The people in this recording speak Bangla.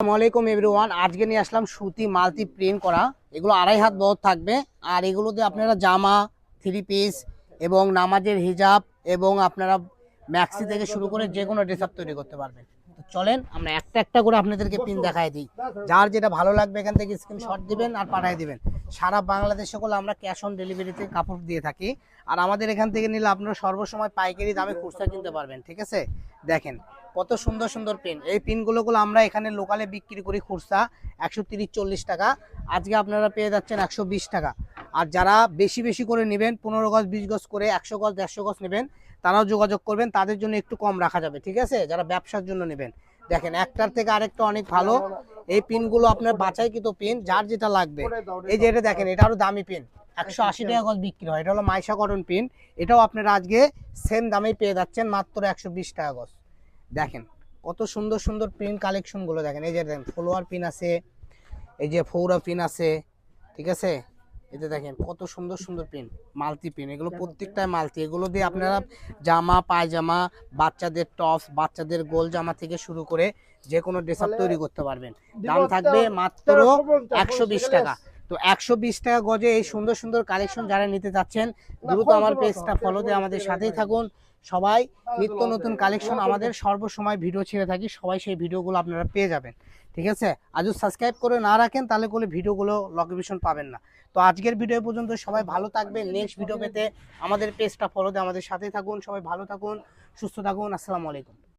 আসসালামু আলাইকুম এভরিওয়ান। আজকে নিয়ে আসলাম সুতি মাল্টি প্রিন্ট করা। এগুলো আড়াই হাত বহর থাকবে। আর এগুলোতে আপনারা জামা থ্রি পিস এবং নামাজের হিজাব এবং আপনারা ম্যাক্সি থেকে শুরু করে যে কোনো ড্রেস আপ তৈরি করতে পারবেন। চলেন, আমরা একটা একটা করে আপনাদেরকে পিন দেখাই দিই। যার যেটা ভালো লাগবে এখান থেকে স্ক্রিনশট দিবেন আর পাঠিয়ে দিবেন। সারা বাংলাদেশ সকল আমরা ক্যাশ অন ডেলিভারিতে কাপড় দিয়ে থাকি। আর আমাদের এখান থেকে নিলে আপনারা সর্বসময় পাইকারি দামে খুচরা কিনতে পারবেন, ঠিক আছে? দেখেন কত সুন্দর সুন্দর পেন এই পিনগুলো গুলো আমরা এখানে লোকালে বিক্রি করি খুচরা একশো তিরিশ, চল্লিশ টাকা। আজকে আপনারা পেয়ে যাচ্ছেন একশো বিশ টাকা। আর যারা বেশি বেশি করে নেবেন, পনেরো গজ, বিশ গজ করে একশো গজ, দেড়শো গজ নেবেন, তারাও যোগাযোগ করবেন। তাদের জন্য একটু কম রাখা যাবে, ঠিক আছে? যারা ব্যবসার জন্য নেবেন। দেখেন, একটার থেকে আরেকটা অনেক ভালো। এই পিনগুলো আপনার বাছাইকৃত পিন যার যেটা লাগবে। এই যে এটা দেখেন, এটা আরও দামি পিন একশো আশি টাকা গজ বিক্রি হয়। এটা হলো মাইশা কটন পিন এটাও আপনারা আজকে সেম দামেই পেয়ে যাচ্ছেন মাত্র একশো বিশ টাকা গজ। দেখেন কত সুন্দর সুন্দর প্রিন্ট কালেকশনগুলো দেখেন। এই যে দেখেন ফলোয়ার পিন আছে এই যে ফৌরা পিন আছে ঠিক আছে? এতে দেখেন কত সুন্দর সুন্দর পিন মালতি পিন এগুলো প্রত্যেকটাই মালতি এগুলো দিয়ে আপনারা জামা পায়জামা বাচ্চাদের টপস বাচ্চাদের গোল জামা থেকে শুরু করে যে কোনো ড্রেস আপ তৈরি করতে পারবেন। দাম থাকবে মাত্র একশো বিশ টাকা। তো একশো বিশ টাকা গজে এই সুন্দর সুন্দর কালেকশন যারা নিতে চাচ্ছেন দ্রুত আমার পেজটা ফলো দিয়ে আমাদের সাথেই থাকুন। সবাই নিত্য নতুন কালেকশন আমাদের সর্বসময় ভিডিও ছেড়ে থাকি সবাই সেই ভিডিওগুলো আপনারা পেয়ে যাবেন। ঠিক আছে? আজও সাবস্ক্রাইব করে না রাখেন তাহলে করে ভিডিওগুলো লোকেশন পাবেন না। তো আজকের ভিডিও পর্যন্ত সবাই ভালো থাকবেন। নেক্সট ভিডিও পেতে আমাদের পেজটা ফলো দিয়ে আমাদের সাথেই থাকুন। সবাই ভালো থাকুন সুস্থ থাকুন। আসসালামু আলাইকুম।